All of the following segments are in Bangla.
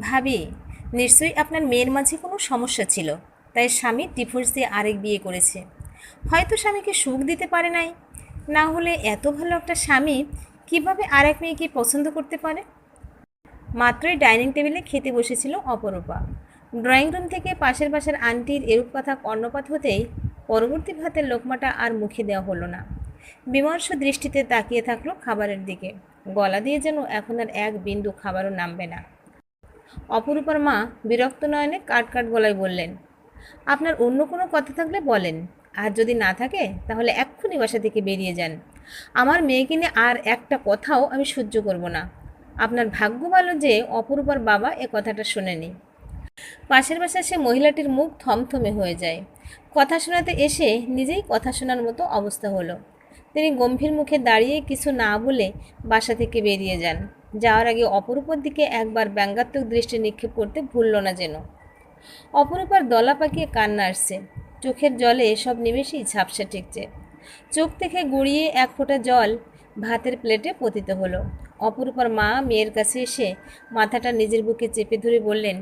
ভাবি, নিশ্চয়ই আপনার মেয়ের মাঝে কোনো সমস্যা ছিল, তাই স্বামী ডিভোর্স দিয়ে আরেক বিয়ে করেছে। হয়তো স্বামীকে সুখ দিতে পারে নাই। না হলে এত ভালো একটা স্বামী কীভাবে আরেক মেয়েকে পছন্দ করতে পারে? মাত্রই ডাইনিং টেবিলে খেতে বসেছিল অপরূপা। ড্রয়িং রুম থেকে পাশের পাশের আন্টির এরূপ কথা কর্ণপাত হতেই পরবর্তী ভাতের লোকমাটা আর মুখে দেওয়া হলো না। বিমর্ষ দৃষ্টিতে তাকিয়ে থাকল খাবারের দিকে। গলা দিয়ে যেন এখন আর এক বিন্দু খাবারও নামবে না। অপরূপার মা বিরক্ত নয়নে কাট কাট গলায় বললেন, আপনার অন্য কোনো কথা থাকলে বলেন। আর যদি না থাকে, তাহলে এক্ষুনি বাসা থেকে বেরিয়ে যান। আমার মেয়েকে নিয়ে আর একটা কথাও আমি সহ্য করব না। আপনার ভাগ্য ভালো যে অপরূপার বাবা এ কথাটা শোনেনি। পাশের বাসায় সে মহিলাটির মুখ থমথমে হয়ে যায়। কথা শোনাতে এসে নিজেই কথা শোনার মতো অবস্থা হলো। তিনি গম্ভীর মুখে দাঁড়িয়ে কিছু না বলে বাসা থেকে বেরিয়ে যান। যাওয়ার আগে অপরূপর দিকে একবার ব্যঙ্গাত্মক দৃষ্টি নিক্ষেপ করতে ভুলল না যেন। অপরূপার দলা পাকিয়ে কান্না আসছে। চোখের জলে সব নিমেষেই ঝাপসা ঠেকছে। চোখ থেকে গড়িয়ে এক ফোঁটা জল ভাতের প্লেটে পতিত হলো। অপরূপার মা মেয়ের কাছে এসে মাথাটা নিজের বুকে চেপে ধরে বললেন,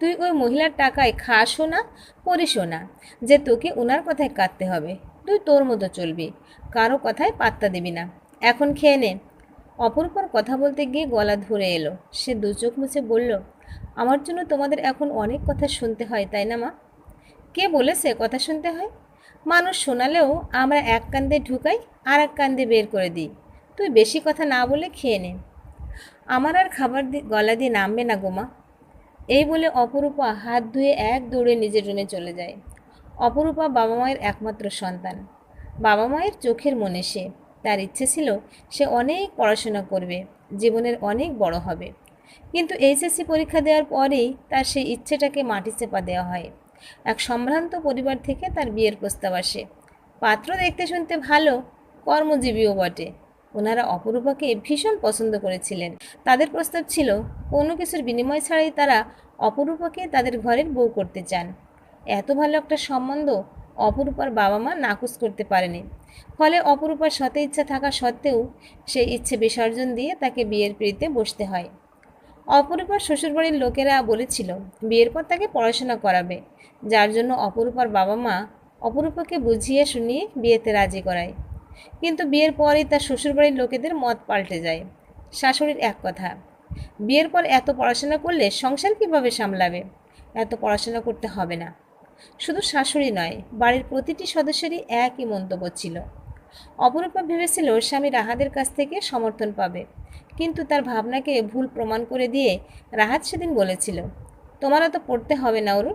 তুই ওই মহিলার টাকায় খাসও না পরিসও না। যে তোকে ওনার কথায় কাঁদতে হবে, তুই তোর মতো চলবি। কারও কথায় পাত্তা দিবি না। এখন খেয়ে নে। অপরূপার কথা বলতে গিয়ে গলা ধরে এলো। সে দু চোখ মুছে বলল, আমার জন্য তোমাদের এখন অনেক কথা শুনতে হয়, তাই না মা? কে বলেছে কথা শুনতে হয়? মানুষ শোনালেও আমরা এক কান্দে ঢুকাই, আর এক কান্দে বের করে দিই। তুই বেশি কথা না বলে খেয়ে নে। আমার আর খাবার দি- গলা দিয়ে নামবে না গোমা এই বলে অপরূপা হাত ধুয়ে এক দৌড়ে নিজের রুমে চলে যায়। অপরূপা বাবা মায়ের একমাত্র সন্তান। বাবা মায়ের চোখের মনে সে। তার ইচ্ছে ছিল সে অনেক পড়াশোনা করবে, জীবনের অনেক বড় হবে। কিন্তু এইচএসসি পরীক্ষা দেওয়ার পরেই তার সেই ইচ্ছেটাকে মাটি চেপা দেওয়া হয়। এক সম্ভ্রান্ত পরিবার থেকে তার বিয়ের প্রস্তাব আসে। পাত্র দেখতে শুনতে ভালো, কর্মজীবীও বটে। ওনারা অপরূপাকে ভীষণ পছন্দ করেছিলেন। তাদের প্রস্তাব ছিল, কোনো কিছুর বিনিময় ছাড়াই তারা অপরূপাকে তাদের ঘরের বউ করতে চান। এত ভালো একটা সম্বন্ধ অপরূপার বাবা মা নাকচ করতে পারেনি। ফলে অপরূপার সতে ইচ্ছা থাকা সত্ত্বেও সেই ইচ্ছে বিসর্জন দিয়ে তাকে বিয়ের পিড়িতে বসতে হয়। অপরূপার শ্বশুরবাড়ির লোকেরা বলেছিল, বিয়ের পর তাকে পড়াশোনা করাবে। যার জন্য অপরূপার বাবা মা অপরূপাকে বুঝিয়ে শুনিয়ে বিয়েতে রাজি করায়। কিন্তু বিয়ের পরই তার শ্বশুরবাড়ির লোকেদের মত পাল্টে যায়। শাশুড়ির এক কথা, বিয়ের পর এত পড়াশোনা করলে সংসার কীভাবে সামলাবে? এত পড়াশোনা করতে হবে না। শুধু শাশুড়ি নয়, বাড়ির প্রতিটি সদস্যেরই একই মন্তব্য ছিল। অপরূপা ভেবেছিল স্বামী রাহাদের কাছ থেকে সমর্থন পাবে। কিন্তু তার ভাবনাকে ভুল প্রমাণ করে দিয়ে রাহাত সেদিন বলেছিল, তোমার তো পড়তে হবে না ওরু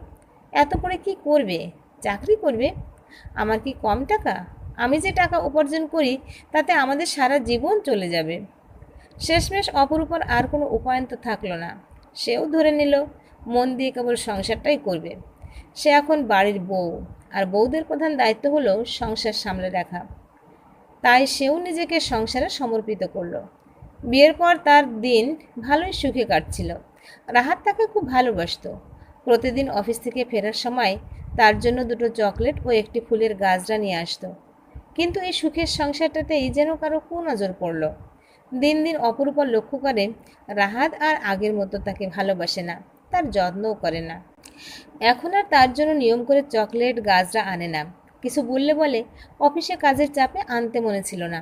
এত পড়ে কি করবে? চাকরি করবে? আমার কি কম টাকা? আমি যে টাকা উপার্জন করি, তাতে আমাদের সারা জীবন চলে যাবে। শেষমেশ অপরূপার আর কোনো উপায়ন তো থাকল না। সেও ধরে নিল, মন দিয়ে কেবল সংসারটাই করবে। সে এখন বাড়ির বউ, আর বউদের প্রধান দায়িত্ব হলো সংসার সামলে রাখা। তাই সেও নিজেকে সংসারে সমর্পিত করল। বিয়ের পর তার দিন ভালোই সুখে কাটছিল। রাহাত তাকে খুব ভালোবাসত। প্রতিদিন অফিস থেকে ফেরার সময় তার জন্য দুটো চকলেট ও একটি ফুলের গাছরা নিয়ে আসতো। কিন্তু এই সুখের সংসারটাতেই যেন কারও কুনজর পড়ল। দিন দিন অপরূপা লক্ষ্য করে রাহাত আর আগের মতো তাকে ভালোবাসে না, তার যত্নও করে না। এখন আর তার জন্য নিয়ম করে চকলেট গাছরা আনে না। কিছু বললে বলে অফিসে কাজের চাপে আনতে মনে ছিল না।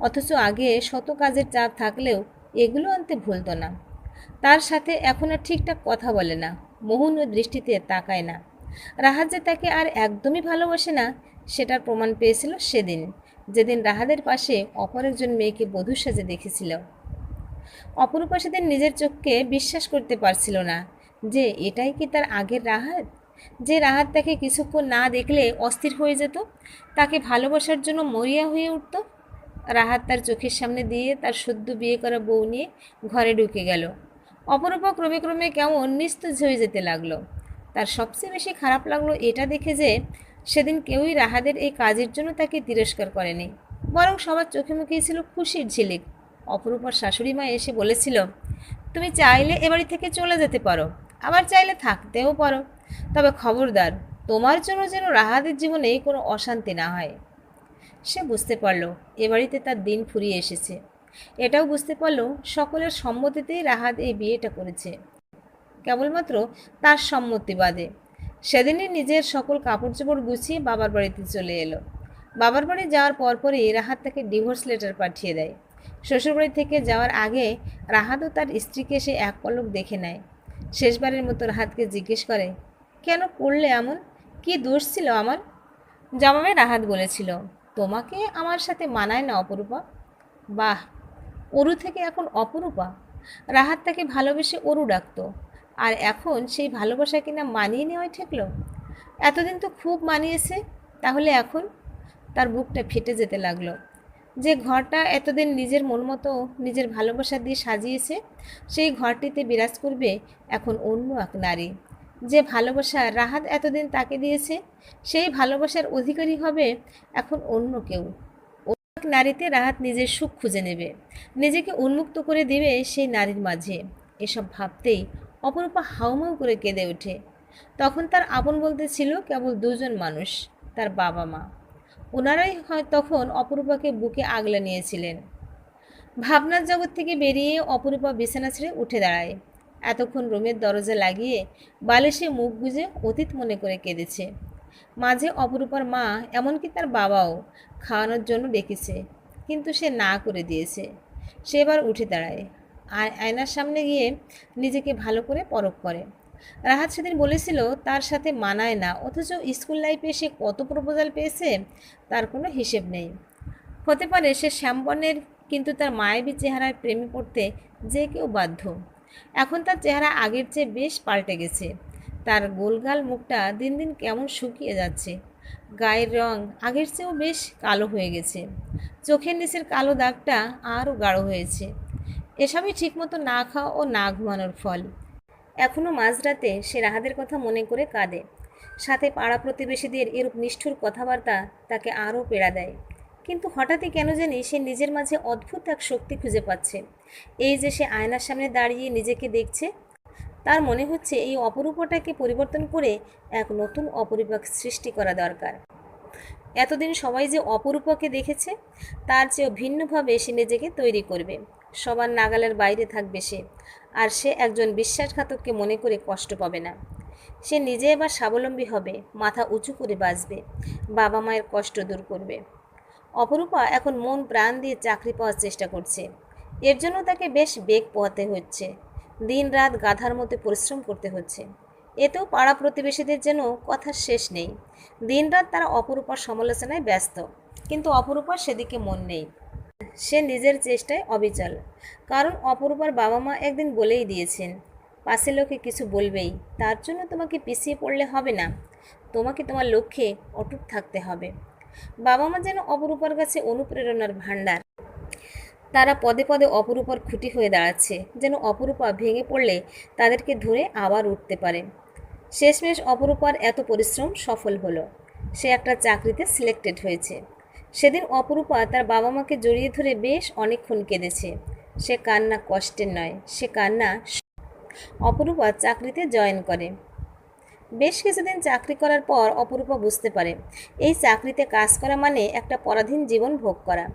অথচ আগে শত কাজের চাপ থাকলেও এগুলো আনতে ভুলতো না। তার সাথে এখন আর ঠিকঠাক কথা বলে না, মোহন ও দৃষ্টিতে তাকায় না। রাহাত যে তাকে আর একদমই ভালোবাসে না, সেটার প্রমাণ পেয়েছিল সেদিন, যেদিন রাহাদের পাশে অপর একজন মেয়েকে বধূ সাজে দেখেছিল। অপরূপা সেদিন নিজের চোখকে বিশ্বাস করতে পারছিল না যে এটাই কি তার আগের রাহাত? যে রাহাত তাকে কিছুক্ষণ না দেখলে অস্থির হয়ে যেত, তাকে ভালোবাসার জন্য মরিয়া হয়ে উঠত। রাহাত তার চোখের সামনে দিয়ে তার সদ্য বিয়ে করা বউ নিয়ে ঘরে ঢুকে গেল। অপরূপা ক্রমে ক্রমে কেমন নিস্তেজ হয়ে যেতে লাগল। তার সবচেয়ে বেশি খারাপ লাগল এটা দেখে যে সেদিন কেউই রাহাদের এই কাজের জন্য তাকে তিরস্কার করেনি। বরং সবার চোখে মুখেই ছিল খুশির ঝিলিক। অপরূপার শাশুড়ি মা এসে বলেছিল, তুমি চাইলে এ বাড়ি থেকে চলে যেতে পারো, আবার চাইলে থাকতেও পারো। তবে খবরদার, তোমার জন্য যেন রাহাদের জীবনে কোনো অশান্তি না হয়। সে বুঝতে পারল, এ বাড়িতে তার দিন ফুরিয়ে এসেছে। এটাও বুঝতে পারল, সকলের সম্মতিতেই রাহাত এই বিয়েটা করেছে। কেবলমাত্র তার সম্মতি বাদে, সেদিনই নিজের সকল কাপড় চোপড় গুছিয়ে বাবার বাড়িতে চলে এলো। বাবার বাড়ি যাওয়ার পরপরই রাহাত তাকে ডিভোর্স লেটার পাঠিয়ে দেয়। শ্বশুরবাড়ি থেকে যাওয়ার আগে রাহাতও তার স্ত্রীকে সে এক পলক দেখে নেয়। শেষবারের মতো রাহাতকে জিজ্ঞেস করে কেন করলে এমন? কি দোষ ছিল আমার? জবাবে রাহাত বলেছিল, তোমাকে আমার সাথে মানায় না অপরূপা? বাহ, অরু থেকে এখন অপরূপা? রাহাত তাকে ভালোবেসে অরু ডাকতো, আর এখন সেই ভালোবাসা কিনা মানিয়ে নেওয়াই ঠেকলো? এতদিন তো খুব মানিয়েছে, তাহলে এখন? তার বুকটা ফেটে যেতে লাগল। যে ঘরটা এতদিন নিজের মন মতো নিজের ভালোবাসা দিয়ে সাজিয়েছে, সেই ঘরটিতে বিরাজ করবে এখন অন্য এক নারী। যে ভালোবাসা রাহাত এতদিন তাকে দিয়েছে, সেই ভালোবাসার অধিকারী হবে এখন অন্য কেউ। অন্য এক নারীতে রাহাত নিজের সুখ খুঁজে নেবে, নিজেকে উন্মুক্ত করে দিবে সেই নারীর মাঝে। এসব ভাবতেই অপরূপা হাউমাউ করে কেঁদে ওঠে। তখন তার আপন বলতে ছিল কেবল দুজন মানুষ, তার বাবা মা। ওনারাই হয় তখন অপরূপাকে বুকে আগলে নিয়েছিলেন। ভাবনার জগৎ থেকে বেরিয়ে অপরূপা বিছানা ছেড়ে উঠে দাঁড়ায়। এতক্ষণ রুমের দরজা লাগিয়ে বালিশে মুখ গুজে অতীত মনে করে কেঁদেছে। মাঝে অপরূপার মা, এমনকি তার বাবাও খাওয়ানোর জন্য ডেকেছে, কিন্তু সে না করে দিয়েছে। সে এবার উঠে দাঁড়ায়, আর আয়নার সামনে গিয়ে নিজেকে ভালো করে পরখ করে। রাহাত সেদিন বলেছিল, তার সাথে মানায় না, অথচ স্কুল লাইফে সে কত প্রপোজাল পেয়েছে, তার কোনো হিসেব নেই। হতে পারে সে শ্যামবর্ণের, কিন্তু তার মায়াবী চেহারায় প্রেমে পড়তে যে কেউ বাধ্য। এখন তার চেহারা আগের চেয়ে বেশ পাল্টে গেছে। তার গোলগাল মুখটা দিন দিন কেমন শুকিয়ে যাচ্ছে। গায়ের রং আগের চেয়েও বেশ কালো হয়ে গেছে। চোখের নিচের কালো দাগটা আরও গাঢ় হয়েছে। এসবই ঠিকমতো না খাওয়া ও না ঘুমানোর ফল। এখনও মাঝরাতে সে রাহাদের কথা মনে করে কাঁদে। সাথে পাড়া প্রতিবেশীদের এরূপ নিষ্ঠুর কথাবার্তা তাকে আরও পেড়া দেয়। কিন্তু হঠাৎই কেন জানি সে নিজের মাঝে অদ্ভুত এক শক্তি খুঁজে পাচ্ছে। এই যে সে আয়নার সামনে দাঁড়িয়ে নিজেকে দেখছে, তার মনে হচ্ছে এই অপরূপটাকে পরিবর্তন করে এক নতুন অপরূপক সৃষ্টি করা দরকার। এতদিন সবাই যে অপরূপকে দেখেছে, তার চেয়েও ভিন্নভাবে সে নিজেকে তৈরি করবে। সবার নাগালের বাইরে থাকবে সে, আর সে একজন বিশ্বাসঘাতককে মনে করে কষ্ট পাবে না। সে নিজে এবার স্বাবলম্বী হবে, মাথা উঁচু করে বাঁচবে বাবা মায়ের কষ্ট দূর করবে। অপরূপা এখন মন প্রাণ দিয়ে চাকরি পাওয়ার চেষ্টা করছে। এর জন্য তাকে বেশ বেগ পোহাতে হচ্ছে। দিন রাত গাধার মতো পরিশ্রম করতে হচ্ছে। এতেও পাড়া প্রতিবেশীদের যেন কথার শেষ নেই। দিনরাত তারা অপরূপার সমালোচনায় ব্যস্ত। কিন্তু অপরূপার সেদিকে মন নেই। সে নিজের চেষ্টায় অবিচল। কারণ অপরূপার বাবা মা একদিন বলেই দিয়েছেন পাশে লোকে কিছু বলবেই, তার জন্য তোমাকে পিছিয়ে পড়লে হবে না। তোমাকে তোমার লক্ষ্যে অটুট থাকতে হবে। বাবা মা যেন অপরূপার কাছে অনুপ্রেরণার ভাণ্ডার। তারা পদে পদে অপরূপার খুঁটি হয়ে দাঁড়াচ্ছে, যেন অপরূপা ভেঙে পড়লে তাদেরকে ধরে আবার উঠতে পারে। শেষমেশ অপরূপার এত পরিশ্রম সফল হলো। সে একটা চাকরিতে সিলেক্টেড হয়েছে। সেদিন অপরূপা তার বাবা মাকে জড়িয়ে ধরে বেশ অনেকক্ষণ কেঁদেছে। সে কান্না কষ্টের নয়, সে কান্না অপরূপা চাকরিতে জয়েন করে। বেশ কিছুদিন চাকরি করার পর অপরূপা বুঝতে পারে, এই চাকরিতে কাজ করা মানে একটা পরাধীন জীবন ভোগ করা।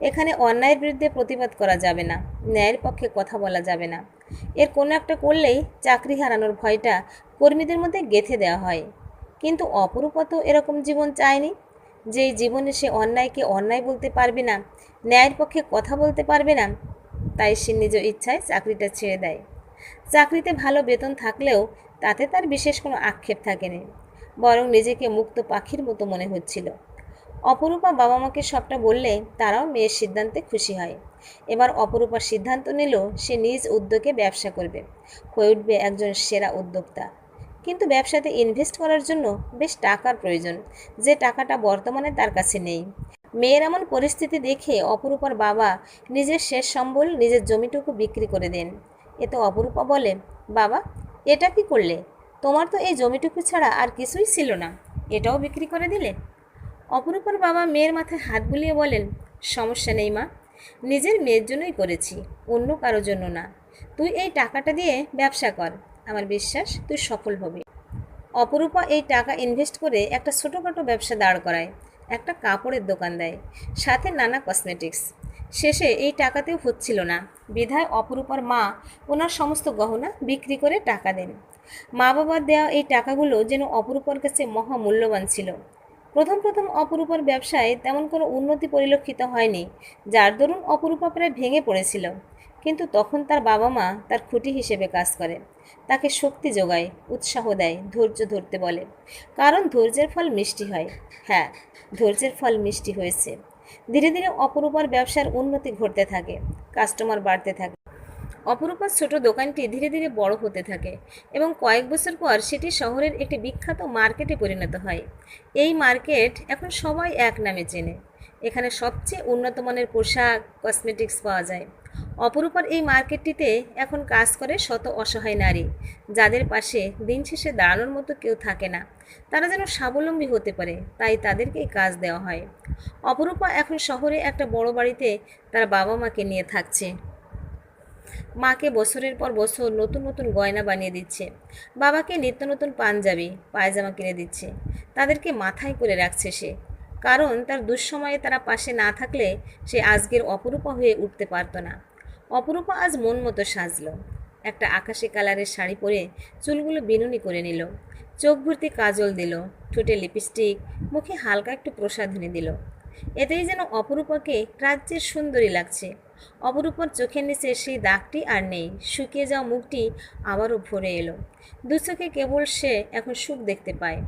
এখানে অন্যায়ের বিরুদ্ধে প্রতিবাদ করা যাবে না, ন্যায়ের পক্ষে কথা বলা যাবে না। এর কোনো একটা করলেই চাকরি হারানোর ভয়টা কর্মীদের মধ্যে গেঁথে দেওয়া হয়। কিন্তু অপরূপা তো এরকম জীবন চায়নি, যেই জীবনে সে অন্যায়কে অন্যায় বলতে পারবে না, ন্যায়ের পক্ষে কথা বলতে পারবে না, তাই সে নিজ ইচ্ছায় চাকরিটা ছেড়ে দেয়। চাকরিতে ভালো বেতন থাকলেও তাতে তার বিশেষ কোনো আক্ষেপ থাকেনি, বরং নিজেকে মুক্ত পাখির মতো মনে হচ্ছিল। অপরূপা বাবা মাকে সবটা বললে তারাও মেয়ের সিদ্ধান্তে খুশি হয়। এবার অপরূপা সিদ্ধান্ত নিল, সে নিজ উদ্যোগে ব্যবসা করবে, হয়ে উঠবে একজন সেরা উদ্যোক্তা। কিন্তু ব্যবসাতে ইনভেস্ট করার জন্য বেশ টাকার প্রয়োজন, যে টাকাটা বর্তমানে তার কাছে নেই। মেয়ের এমন পরিস্থিতি দেখে অপরূপার বাবা নিজের শেষ সম্বল নিজের জমিটুকু বিক্রি করে দেন। এতে অপরূপা বলে, বাবা এটা কি করলে? তোমার তো এই জমিটুকু ছাড়া আর কিছুই ছিল না। এটাও বিক্রি করে দিলে? অপরূপার বাবা মেয়ের মাথায় হাত বুলিয়ে বলেন, সমস্যা নেই মা, নিজের মেয়ের জন্যই করেছি, অন্য কারোর জন্য না। তুই এই টাকাটা দিয়ে ব্যবসা কর, আমার বিশ্বাস তুই সফল হবি। অপরূপা এই টাকা ইনভেস্ট করে একটা ছোটোখাটো ব্যবসা দাঁড় করায়, একটা কাপড়ের দোকান দেয়, সাথে নানা কসমেটিক্স। শেষে এই টাকাতেও হচ্ছিল না। বিধায় অপরূপার মা ওনার সমস্ত গহনা বিক্রি করে টাকা দেন। মা বাবার দেওয়া এই টাকাগুলো যেন অপরূপার কাছে মহামূল্যবান ছিল। প্রথম প্রথম অপরূপার ব্যবসায় তেমন কোনো উন্নতি পরিলক্ষিত হয়নি, যার দরুন অপরূপা প্রায় ভেঙে পড়েছিল। কিন্তু তখন তার বাবা মা তার খুঁটি হিসেবে কাজ করে। তাকে শক্তি যোগায়, উৎসাহ দেয়, ধৈর্য ধরতে বলে। কারণ ধৈর্যের ফল মিষ্টি হয়। হ্যাঁ ধৈর্যের ফল মিষ্টি হয়েছে। ধীরে ধীরে অপরূপার ব্যবসার উন্নতি ঘটতে থাকে কাস্টমার বাড়তে থাকে। অপরূপার ছোট দোকানটি ধীরে ধীরে বড় হতে থাকে এবং কয়েক বছর পর সেটি শহরের একটি বিখ্যাত মার্কেটে পরিণত হয়। এই মার্কেট এখন সবাই এক নামে চেনে। এখানে সবচেয়ে উন্নত মানের পোশাক কসমেটিক্স পাওয়া যায়। অপরূপার এই মার্কেটটিতে এখন কাজ করে শত অসহায় নারী, যাদের পাশে দিন শেষে দাঁড়ানোর মতো কেউ থাকে না। তারা যেন স্বাবলম্বী হতে পারে, তাই তাদেরকেই কাজ দেওয়া হয়। অপরূপা এখন শহরে একটা বড় বাড়িতে তার বাবা মাকে নিয়ে থাকছে। মাকে বছরের পর বছর নতুন নতুন গয়না বানিয়ে দিচ্ছে। বাবাকে নিত্য নতুন পাঞ্জাবি, পায়জামা কিনে দিচ্ছে। তাদেরকে মাথায় করে রাখছে সে। কারণ তার দুঃসময়ে তারা পাশে না থাকলে সে আজকের অপরূপা হয়ে উঠতে পারতো না। অপরূপা আজ মন মতো সাজলো। একটা আকাশি কালারের শাড়ি পরে চুলগুলো বিনুনি করে নিল। চোখ ভর্তি কাজল দিল, ঠোঁটে লিপস্টিক, মুখে হালকা একটু প্রসাদ প্রসাধনী দিল। এতেই যেন অপরূপাকে রাজ্যের সুন্দরী লাগছে। অপরূপার চোখের নিচে সেই দাগটি আর নেই। শুকিয়ে যাওয়া মুখটি আবারও ভরে এলো। দু চোখে কেবল সে এখন সুখ দেখতে পায়।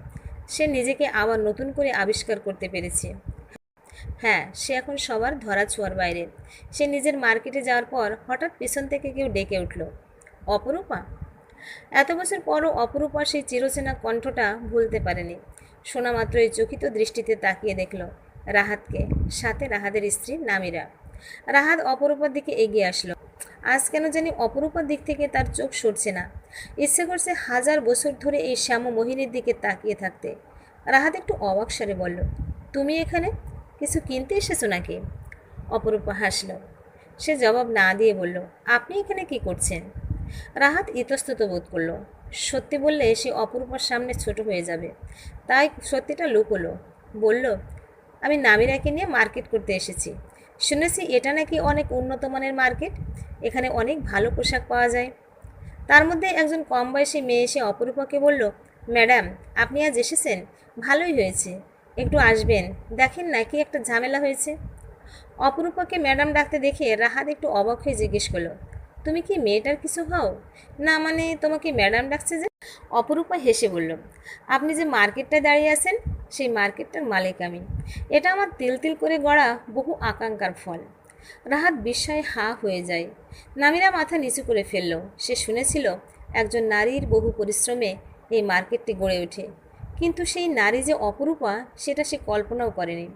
সে নিজেকে আবার নতুন করে আবিষ্কার করতে পেরেছে। হ্যাঁ সে এখন সবার ধরা ছোঁয়ার বাইরে। সে নিজের মার্কেটে যাওয়ার পর হঠাৎ পিছন থেকে কেউ ডেকে উঠল। অপরূপা? এত বছর পরও অপরূপা সেই চিরচেনা কণ্ঠটা ভুলতে পারেনি। শোনা মাত্রই চকিত দৃষ্টিতে তাকিয়ে দেখল রাহাতকে, সাথে রাহাদের স্ত্রী নামিরা। রাহাত অপরূপার দিকে এগিয়ে আসলো। আজ কেন জানি অপরূপার দিক থেকে তার চোখ সরছে না। ইচ্ছে করছে হাজার বছর ধরে এই শ্যাম মোহিনীর দিকে তাকিয়ে থাকতে। রাহাত একটু অবাক স্বরে বলল, তুমি এখানে? কিছু কিনতে এসেছ নাকি? অপরূপা হাসল। সে জবাব না দিয়ে বলল, আপনি এখানে কি করছেন? রাহাত ইতস্তত বোধ করল। সত্যি বললে সে অপরূপার সামনে ছোট হয়ে যাবে। তাই সত্যিটা লুকোলো। বলল, আমি নামিরাকে নিয়ে মার্কেট করতে এসেছি। শুনেছি এটা নাকি অনেক উন্নত মানের মার্কেট। এখানে অনেক ভালো পোশাক পাওয়া যায়। তার মধ্যে একজন কম বয়সী মেয়ে এসে অপরূপাকে বলল, ম্যাডাম, আপনি আজ এসেছেন? ভালোই হয়েছে। একটু আসবেন। দেখেন না কি একটা ঝামেলা হয়েছে। অপরূপাকে ম্যাডাম ডাকতে দেখে রাহাত একটু অবাক হয়ে জিজ্ঞেস করল, তুমি কি মেয়েটার কিছু হও? না মানে তোমাকে ম্যাডাম ডাকছে যে? অপরূপা হেসে বলল, আপনি যে মার্কেটটায় দাঁড়িয়ে আছেন, সেই মার্কেটটার মালিক আমি। এটা আমার তিল তিল করে গড়া বহু আকাঙ্ক্ষার ফল। রাহাত বিস্ময়ে হা হয়ে যায়। নামিরা মাথা নিচু করে ফেলল। সে শুনেছিল একজন নারীর বহু পরিশ্রমে এই মার্কেটটি গড়ে ওঠে। কিন্তু সেই নারী যে অপরূপা, সেটা সে কল্পনাও করেনি।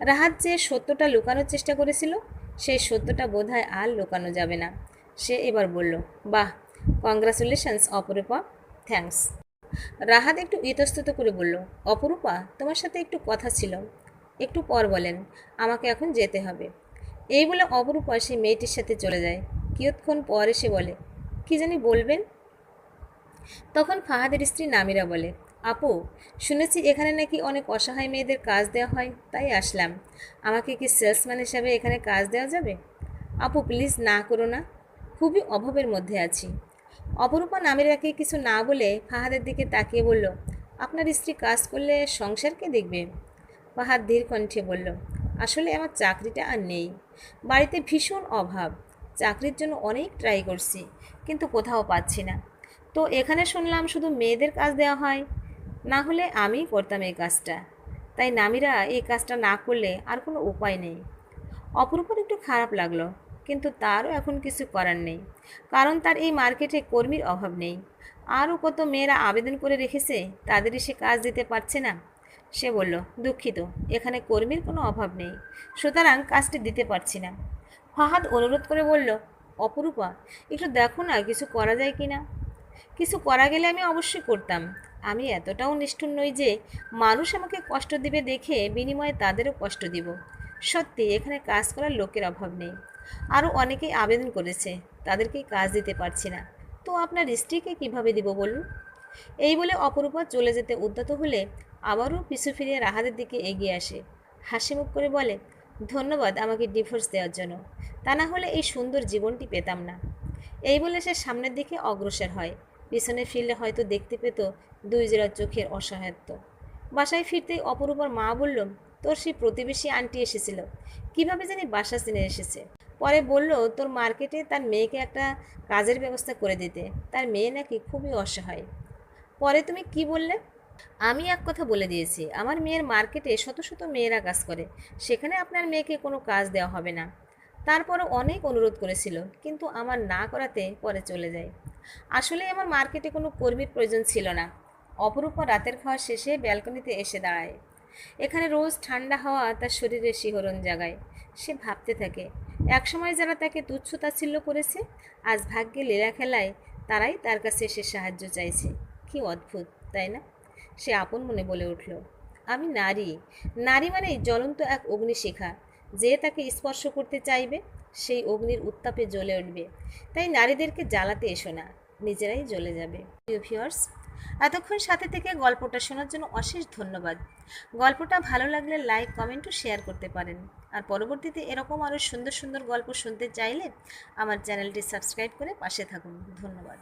রাহাত যে সত্যটা লুকানোর চেষ্টা করেছিল, সেই সত্যটা বোধহয় আর লুকানো যাবে না। সে এবার বলল, বাহ কংগ্রাচুলেশনস অপরূপা। থ্যাঙ্কস রাহাত একটু ইতস্তত করে বলল, অপরূপা, তোমার সাথে একটু কথা ছিল। একটু পর বলেন, আমাকে এখন যেতে হবে। এই বলে অপরূপা সেই মেয়েটির সাথে চলে যায়। কিয়ৎক্ষণ পর এসে বলে, কি জানি বলবেন? তখন ফাহাদের স্ত্রী নামিরা বলে আপু, শুনেছি এখানে নাকি অনেক অসহায় মেয়েদের কাজ দেওয়া হয়, তাই আসলাম। আমাকে কি সেলসম্যান হিসাবে এখানে কাজ দেওয়া যাবে? আপু, প্লিজ না করো না। খুবই অভাবের মধ্যে আছি। অপরূপা নামিরাকে কিছু না বলে ফাহাদের দিকে তাকিয়ে বলল, আপনার স্ত্রী কাজ করলে সংসারকে দেখবে? ফাহাদ ধীর কণ্ঠে বলল, আসলে আমার চাকরিটা আর নেই। বাড়িতে ভীষণ অভাব। চাকরির জন্য অনেক ট্রাই করছি, কিন্তু কোথাও পাচ্ছি না। তো এখানে শুনলাম শুধু মেয়েদের কাজ দেওয়া হয়। না হলে আমি করতাম এই কাজটা। তাই নামিরা এই কাজটা না করলে আর কোনো উপায় নেই। অপরূপর একটু খারাপ লাগল, কিন্তু তারও এখন কিছু করার নেই। কারণ তার এই মার্কেটে কর্মীর অভাব নেই। আরও কত মেয়েরা আবেদন করে রেখেছে, তাদেরই সে কাজ দিতে পারছে না। সে বলল, দুঃখিত, এখানে কর্মীর কোনো অভাব নেই। সুতরাং কাজটি দিতে পারছি না। ফাহাদ অনুরোধ করে বলল, অপরূপা, একটু দেখো না, কিছু করা যায় কি না? কিছু করা গেলে আমি অবশ্যই করতাম। আমি এতটাও নিষ্ঠুর নই যে মানুষ আমাকে কষ্ট দিবে দেখে বিনিময়ে তাদেরও কষ্ট দিব। সত্যি, এখানে কাজ করার লোকের অভাব নেই। আরও অনেকেই আবেদন করেছে তাদেরকেই কাজ দিতে পারছি না। তো আপনার স্ত্রীকে কীভাবে দিব বলুন? এই বলে অপরূপা চলে যেতে উদ্যত হলে আবারও পিছু ফিরিয়ে রাহাদের দিকে এগিয়ে আসে। হাসি মুখ করে বলে, ধন্যবাদ আমাকে ডিভোর্স দেওয়ার জন্য। তা না হলে এই সুন্দর জীবনটি পেতাম না। এই বলে সে সামনের দিকে অগ্রসর হয়। পিছনের ফিরলে হয়তো দেখতে পেত দুই জোড়া চোখের অসহায়ত্ব। বাসায় ফিরতেই অপরূপার মা বলল, তোর সেই প্রতিবেশী আন্টি এসেছিল। কীভাবে জানি বাসা চিনে এসেছে। পরে বলল, তোর মার্কেটে তার মেয়েকে একটা কাজের ব্যবস্থা করে দিতে। তার মেয়ে নাকি খুবই অসহায়। পরে তুমি কি বললে? আমি এক কথা বলে দিয়েছি। আমার মেয়ের মার্কেটে শত শত মেয়েরা কাজ করে। সেখানে আপনার মেয়েকে কোনো কাজ দেওয়া হবে না। তারপরও অনেক অনুরোধ করেছিল, কিন্তু আমার না করাতে পরে চলে যায়। আসলে আমার মার্কেটে কোনো কর্মীর প্রয়োজন ছিল না। অপরূপা রাতের খাওয়া শেষে ব্যালকনিতে এসে দাঁড়ায়। এখানে রোজ ঠান্ডা হাওয়া তার শরীরে শিহরণ জাগায়। সে ভাবতে থাকে, একসময় যারা তাকে তুচ্ছ তাচ্ছিল্য করেছে, আজ ভাগ্যে লীলা খেলায় তারাই তার কাছে এসে সাহায্য চাইছে। কি অদ্ভুত, তাই না? সে আপন মনে বলে উঠল, আমি নারী। নারী মানেই জ্বলন্ত এক অগ্নিশিখা। যে তাকে স্পর্শ করতে চাইবে সেই অগ্নির উত্তাপে জ্বলে উঠবে। তাই নারীদেরকে জ্বালাতে এসো না, নিজেরাই জ্বলে যাবে। প্রিয় ভিউয়ার্স এতক্ষণ সাথে থেকে গল্পটা শোনার জন্য অশেষ ধন্যবাদ। গল্পটা ভালো লাগলে লাইক কমেন্ট ও শেয়ার করতে পারেন। আর পরবর্তীতে এরকম আরও সুন্দর সুন্দর গল্প শুনতে চাইলে আমার চ্যানেলটি সাবস্ক্রাইব করে পাশে থাকুন। ধন্যবাদ।